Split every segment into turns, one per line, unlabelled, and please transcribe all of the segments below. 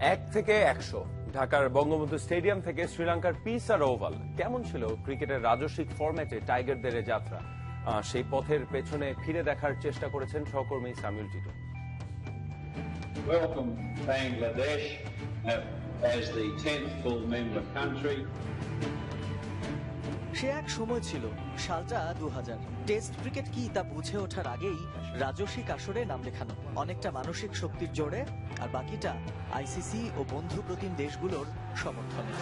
এক থেকে একশো। ঢাকার বঙ্গবন্ধু স্টেডিয়াম থেকে শ্রীলঙ্কার পিস আর ওভাল কেমন ছিল ক্রিকেটের রাজস্বিক ফরম্যাটে টাইগারদের যাত্রা? সেই পথের পেছনে ফিরে দেখার চেষ্টা করেছেন সহকর্মী Samiul Titu
welcome Bangladesh, as the 10th full member country.
সে এক সময় ছিল, সালটা দু হাজার টেস্ট ক্রিকেট কি তা বুঝে ওঠার আগেই রাজস্বিক আসরে নাম লেখানো। অনেকটা মানসিক শক্তির জোরে, আর বাকিটা আইসিসি ও বন্ধু প্রতিম দেশগুলোর সমর্থনে।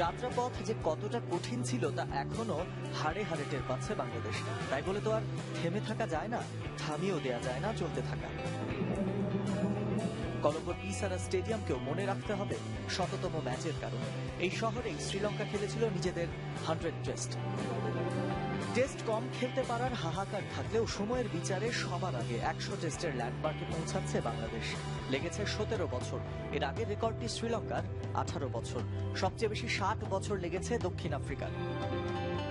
যাত্রাপথ যে কতটা কঠিন ছিল তা এখনও হাড়ে হাড়ে টের পাচ্ছে বাংলাদেশ। তাই বলে তো আর থেমে থাকা যায় না, থামিয়েও দেয়া যায় না চলতে থাকা। কলম্বোর পিসারা স্টেডিয়ামকেও মনে রাখতে হবে শততম ম্যাচের কারণে। এই শহরেই শ্রীলঙ্কা খেলেছিল নিজেদের হান্ড্রেড টেস্ট। টেস্ট কম খেলতে পারার হাহাকার থাকলেও সময়ের বিচারে সবার আগে একশো টেস্টের ল্যান্ডমার্কে পৌঁছাচ্ছে বাংলাদেশ। লেগেছে সতেরো বছর। এর আগে রেকর্ডটি শ্রীলঙ্কার আঠারো বছর। সবচেয়ে বেশি ষাট বছর লেগেছে দক্ষিণ আফ্রিকার।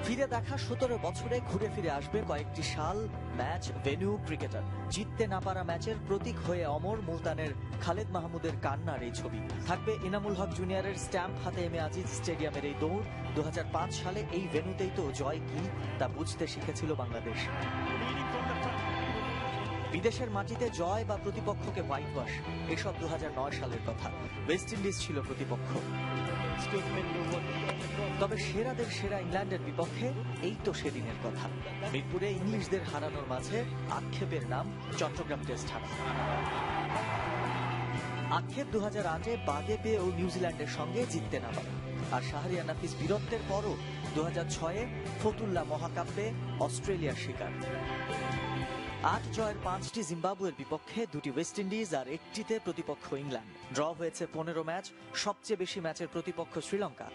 ফিরে দেখা সতেরো বছরে ঘুরে ফিরে আসবে কয়েকটি সাল ম্যাচ ভেন্যু ক্রিকেটার। জিততে না পারা ম্যাচের প্রতীক হয়ে অমর মুলতানের খালেদ মাহমুদের কান্নার এই ছবি। থাকবে ইনামুল হক জুনিয়রের স্ট্যাম্প হাতে এমে আজিজ স্টেডিয়ামের এই দৌড়। দু হাজার পাঁচ সালে এই ভেন্যুতেই তো জয় কি তা বুঝতে শিখেছিল বাংলাদেশ। বিদেশের মাটিতে জয় বা প্রতিপক্ষকে হোয়াইট ওয়াশ এসব দু হাজার নয় সালের কথা। ওয়েস্ট ইন্ডিজ ছিল প্রতিপক্ষ। তবে সেরাদের সেরা ইংল্যান্ডের বিপক্ষে এই তো সেদিনের কথা। মিরপুরে ইংলিশদের হারানোর মাঝে আক্ষেপের নাম চট্টগ্রাম টেস্ট হারা আক্ষেপ দু হাজার আটে পেয়ে ও নিউজিল্যান্ডের সঙ্গে জিততে না পারে। আর শাহরিয়া নাফিস বীরত্বের পরও দু হাজার ছয়ে ফতুল্লা মহাকাব্যে অস্ট্রেলিয়ার শিকার। আট জয়ের পাঁচটি জিম্বাবুয়ের বিপক্ষে দুটি ওয়েস্ট ইন্ডিজ আর একটিতে প্রতিপক্ষ ইংল্যান্ড। ড্র হয়েছে পনেরো ম্যাচ, সবচেয়ে বেশি ম্যাচের প্রতিপক্ষ শ্রীলঙ্কা।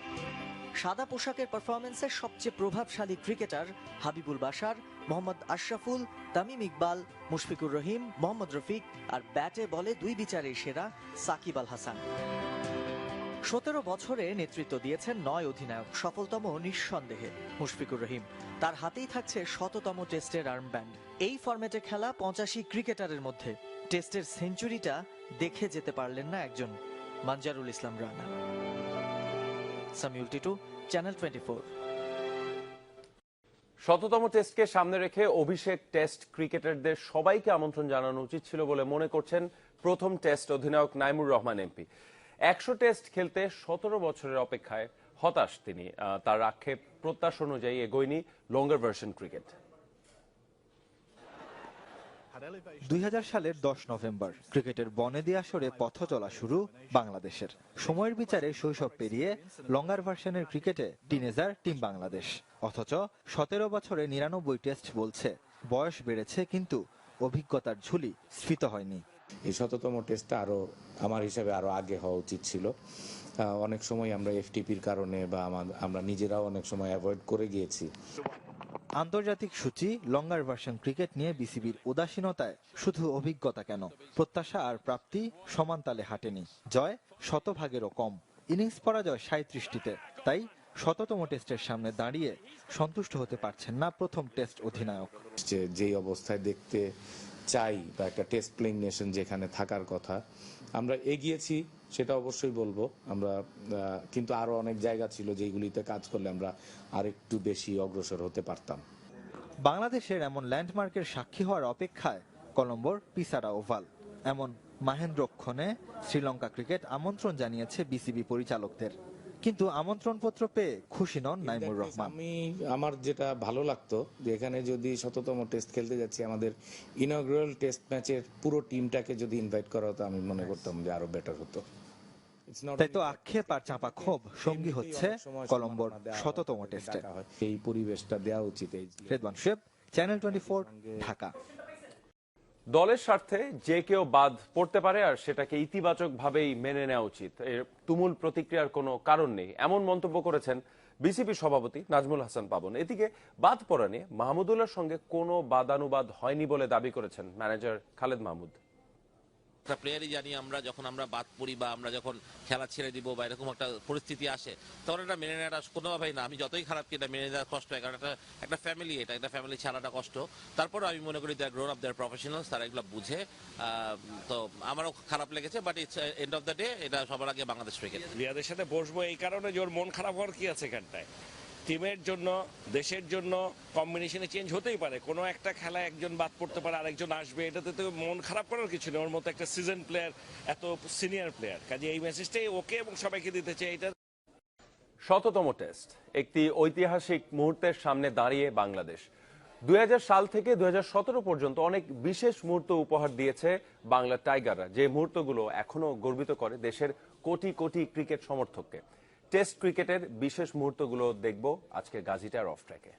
সাদা পোশাকের পারফরমেন্সে সবচেয়ে প্রভাবশালী ক্রিকেটার হাবিবুল বাশার, মোহাম্মদ আশরাফুল, তামিম ইকবাল, মুশফিকুর রহিম, মোহাম্মদ রফিক আর ব্যাটে বলে দুই বিচারে সেরা সাকিব আল হাসান। সতেরো বছরে নেতৃত্ব দিয়েছেন নয় অধিনায়ক, সফলতম নিঃসন্দেহে, মুশফিকুর রহিম। তার হাতেই থাকছে শততম টেস্টের আর্মব্যান্ড। এই ফরম্যাটে খেলা পঁচাশি ক্রিকেটারের মধ্যে। টেস্টের সেঞ্চুরিটা দেখে যেতে পারলেন না একজন মানজারুল ইসলাম রানা। সামিউল টিটু, চ্যানেল টোয়েন্টি
শততম টেস্টকে সামনে রেখে অভিষেক টেস্ট ক্রিকেটারদের সবাইকে আমন্ত্রণ জানানো উচিত ছিল বলে মনে করছেন প্রথম টেস্ট অধিনায়ক নাইমুর রহমান এমপি। একশো টেস্ট খেলতে সতেরো বছরের অপেক্ষায় হতাশ তিনি। তার আক্ষেপ প্রত্যাশা অনুযায়ী এগোয়নি লঙ্গার ভার্সন ক্রিকেট
দুই সালের দশ নভেম্বর, ক্রিকেটের বনেদি আসরে পথ চলা শুরু বাংলাদেশের। সময়ের বিচারে শৈশব পেরিয়ে লঙ্গার ভার্সনের ক্রিকেটে টিনেজার টিম বাংলাদেশ। অথচ সতেরো বছরে নিরানব্বই টেস্ট বলছে। বয়স বেড়েছে কিন্তু অভিজ্ঞতার ঝুলি স্ফীত হয়নি।
এই শততম টেস্টটা আরও আমার হিসাবে আরও আগে হওয়া উচিত ছিল। অনেক সময় আমরা এফটিপির কারণে বা আমরা নিজেরাও অনেক সময় অ্যাভয়েড করে গিয়েছি।
আন্তর্জাতিক সূচি লঙ্গার ভার্সন ক্রিকেট নিয়ে বিসিবির উদাসীনতায় শুধু অভিজ্ঞতা কেন? প্রত্যাশা আর প্রাপ্তি সমান তালে হাঁটেনি। জয় শতভাগেরও কম। ইনিংস পরাজয় সাঁত্রিশটিতে তাই শততম টেস্টের সামনে দাঁড়িয়ে সন্তুষ্ট হতে পারছেন না প্রথম টেস্ট অধিনায়ক।
যে যেই অবস্থায় দেখতে চাই বা একটা টেস্ট প্লেইং নেশন যেখানে থাকার কথা। আমরা এগিয়েছি, সেটা অবশ্যই বলব। আমরা কিন্তু আরও অনেক জায়গা ছিল যেগুলিতে কাজ করলে আমরা আরেকটু বেশি অগ্রসর হতে পারতাম।
বাংলাদেশের এমন ল্যান্ডমার্কের সাক্ষী হওয়ার অপেক্ষায় কলম্বোর পিসারা ওভাল। এমন মাহেন্দ্রক্ষণে শ্রীলঙ্কা ক্রিকেট আমন্ত্রণ জানিয়েছে বিসিবি পরিচালকদের। কিন্তু আমন্ত্রণপত্র পেয়ে খুশি নন নাইমুর রহমান।
আমি আমার যেটা ভালো লাগতো যে এখানে যদি শততম টেস্ট খেলতে যাচ্ছি আমাদের ইনগ্রাল টেস্ট ম্যাচের পুরো টিমটাকে যদি ইনভাইট করা হতো আমি মনে করতাম যে আরও বেটার হতো।
তাই তো আক্ষেপ আর চাপা ক্ষোভ সঙ্গী হচ্ছে কলম্বোর শততম টেস্টে
এই পরিবেশটা দেওয়া উচিত এই
রেদওয়ান শেব চ্যানেল টোয়েন্টি ঢাকা।
দলের স্বার্থে যে কেউ বাদ পড়তে পারে আর সেটাকে ইতিবাচক ভাবেই মেনে নেওয়া উচিত। এর তুমুল প্রতিক্রিয়ার কোনো কারণ নেই। এমন মন্তব্য করেছেন বিসিপি সভাপতি নাজমুল হাসান পাবন। এদিকে বাদ পড়া নিয়ে মাহমুদুল্লাহর সঙ্গে কোনো বাদানুবাদ হয়নি বলে দাবি করেছেন ম্যানেজার খালেদ মাহমুদ।
একটা প্লেয়ারই জানি আমরা, যখন আমরা বাদ পড়ি বা আমরা যখন খেলা ছেড়ে দিব বা এরকম একটা পরিস্থিতি আসে, তখন এটা মেনে নেওয়াটা কোনোভাবেই না। আমি যতই খারাপ কি এটা মেনে নেওয়া কষ্ট হয়, কারণ একটা একটা ফ্যামিলি এটা একটা ফ্যামিলি ছাড়াটা কষ্ট। তারপরে আমি মনে করি the grown of their professionals তারা এগুলো বুঝে। তো আমারও খারাপ লেগেছে but it's end of the day এটা সবার আগে বাংলাদেশ ক্রিকেট
রিয়াদের সাথে বসবো এই কারণে যে ওর মন খারাপ হওয়ার কি আছে এখানটায়? টিমের জন্য, দেশের জন্য কম্বিনেশনে চেঞ্জ হতেই পারে। কোনো একটা খেলায় একজন বাদ পড়তে পারে, আরেকজন আসবে। এটাতে তো মন খারাপ করার কিছু নেই। ওর মতো একটা সিজন প্লেয়ার এত সিনিয়র প্লেয়ার কাজে এই মেসেজটাই ওকে এবং সবাইকে দিতে চাই। এটা
শততম টেস্ট একটি ঐতিহাসিক মুহূর্তের সামনে দাঁড়িয়ে বাংলাদেশ। দুই হাজার সাল থেকে দুই হাজার সতেরো পর্যন্ত অনেক বিশেষ মুহূর্ত উপহার দিয়েছে বাংলা টাইগাররা। যে মুহূর্তগুলো এখনও গর্বিত করে দেশের কোটি কোটি ক্রিকেট সমর্থককে। টেস্ট ক্রিকেটের বিশেষ মুহূর্তগুলো দেখব আজকে গাজিটার অফ ট্র্যাকে।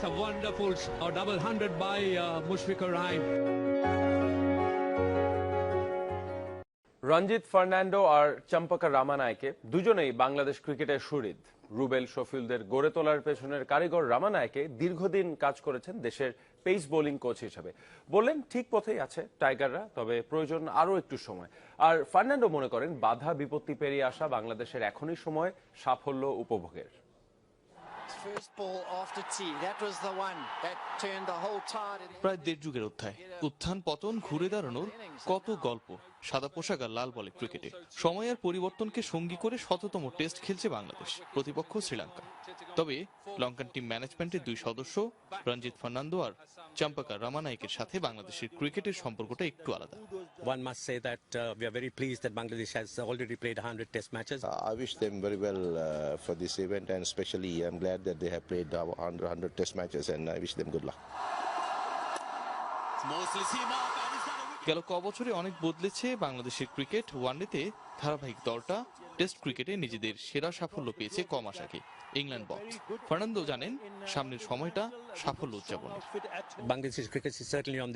That's
a
wonderful uh, double hundred by uh, Mushfiqur Rahim.
Ranjit Fernando আর চম্পকা রামানায়কে দুজনেই বাংলাদেশ ক্রিকেটের সুরিদ। রুবেল শফিউলদের গড়ে তোলার পেছনের কারিগর রামানায়কে দীর্ঘদিন কাজ করেছেন দেশের পেস বোলিং কোচ হিসেবে। বললেন ঠিক পথেই আছে টাইগাররা তবে প্রয়োজন আরও একটু সময়। আর ফার্নান্ডো মনে করেন বাধা বিপত্তি পেরিয়ে আসা বাংলাদেশের এখনই সময় সাফল্য উপভোগের।
প্রায় দেড় যুগের অধ্যায়। উত্থান পতন ঘুরে দাঁড়ানোর কত গল্প। সাদা পোশাক আর লাল বলে ক্রিকেটে। সময়ের পরিবর্তনকে সঙ্গী করে শততম টেস্ট খেলছে বাংলাদেশ প্রতিপক্ষ শ্রীলঙ্কা। তবে লঙ্কান টিম ম্যানেজমেন্টের দুই সদস্য রঞ্জিত ফার্নান্দো আর চাম্পাকার রামানায়কের সাথে বাংলাদেশের ক্রিকেটের সম্পর্কটা একটু আলাদা।
One must say that we are very pleased that Bangladesh has already played 100 test
matches I wish them very well for this event and specially I am glad that they have played 100 test matches and I wish them good luck
গেল ক বছরে অনেক বদলেছে বাংলাদেশের cricket. ওয়ানডেতে ধারাবাহিক দলটা test ক্রিকেটে নিজেদের সেরা সাফল্য পেয়েছে কম আশাকে। England box. ফার্নান্দো জানেন সামনের সময়টা সাফল্য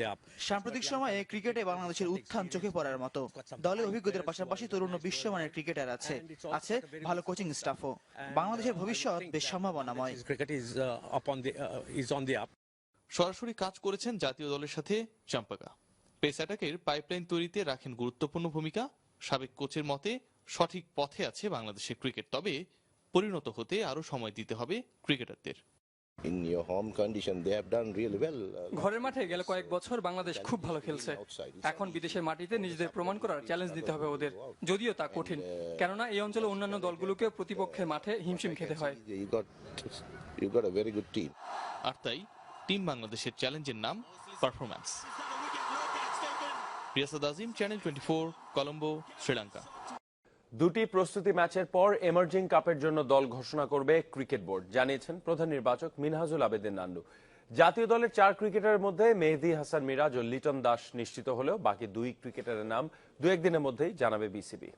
up.
সাম্প্রতিক সময়ে ক্রিকেটে বাংলাদেশের উত্থান চোখে পড়ার মতো। দলে অভিজ্ঞতার পাশাপাশি তরুণ ও বিশ্বমানের ক্রিকেটার আছে। আছে ভালো কোচিং স্টাফও। বাংলাদেশের ভবিষ্যৎ বেশ সম্ভাবনাময়।
uh, uh.
সরাসরি কাজ করেছেন জাতীয় দলের সাথে চাম্পাকা। পেস অ্যাটাকের পাইপলাইন তৈরিতে রাখেন গুরুত্বপূর্ণ ভূমিকা। সাবেক কোচের মতে সঠিক পথে আছে বাংলাদেশের ক্রিকেট তবে পরিণত হতে আরও সময় দিতে হবে ক্রিকেটারদের.
Uh,
ঘরের মাঠে গেল কয়েক বছর বাংলাদেশ খুব ভালো খেলছে। এখন বিদেশের মাটিতে নিজেদের প্রমাণ করার চ্যালেঞ্জ দিতে হবে ওদের। যদিও তা কঠিন কেননা এই অঞ্চলে অন্যান্য দলগুলোকে প্রতিপক্ষের মাঠে হিমশিম খেতে হয়.
আর তাই টিম বাংলাদেশের চ্যালেঞ্জের নাম performance Riyasad Azim channel twenty four Colombo Sri Lanka
দুটি প্রস্তুতি ম্যাচের পর এমার্জিং কাপের জন্য দল ঘোষণা করবে ক্রিকেট বোর্ড, জানিয়েছেন প্রধান নির্বাচক মিনহাজুল আবেদিন নান্ডু। জাতীয় দলের চার ক্রিকেটারের মধ্যে মেহেদি হাসান মিরাজ ও লিটন দাস নিশ্চিত হলেও বাকি দুই ক্রিকেটারের নাম দু একদিনের মধ্যেই জানাবে বিসিবি।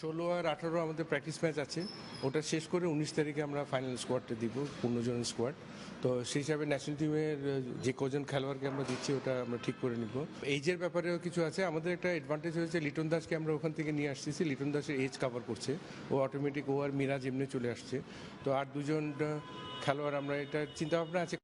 ষোলো আর আঠারো আমাদের প্র্যাকটিস ম্যাচ আছে। ওটা শেষ করে উনিশ তারিখে আমরা ফাইনাল স্কোয়াডটা দিব পূর্ণজন স্কোয়াড তো সেই হিসাবে ন্যাশনাল টিমের যে কজন খেলোয়াড়কে আমরা দিচ্ছি ওটা আমরা ঠিক করে নিব। এইজের ব্যাপারেও কিছু আছে। আমাদের একটা অ্যাডভান্টেজ হয়েছে, লিটন দাসকে আমরা ওখান থেকে নিয়ে আসতেছি। লিটন দাসের এজ কভার করছে। ও অটোমেটিক ও আর মিরাজ এমনি চলে আসছে। তো আর দুজন খেলোয়াড় আমরা, এটা চিন্তা ভাবনা আছে।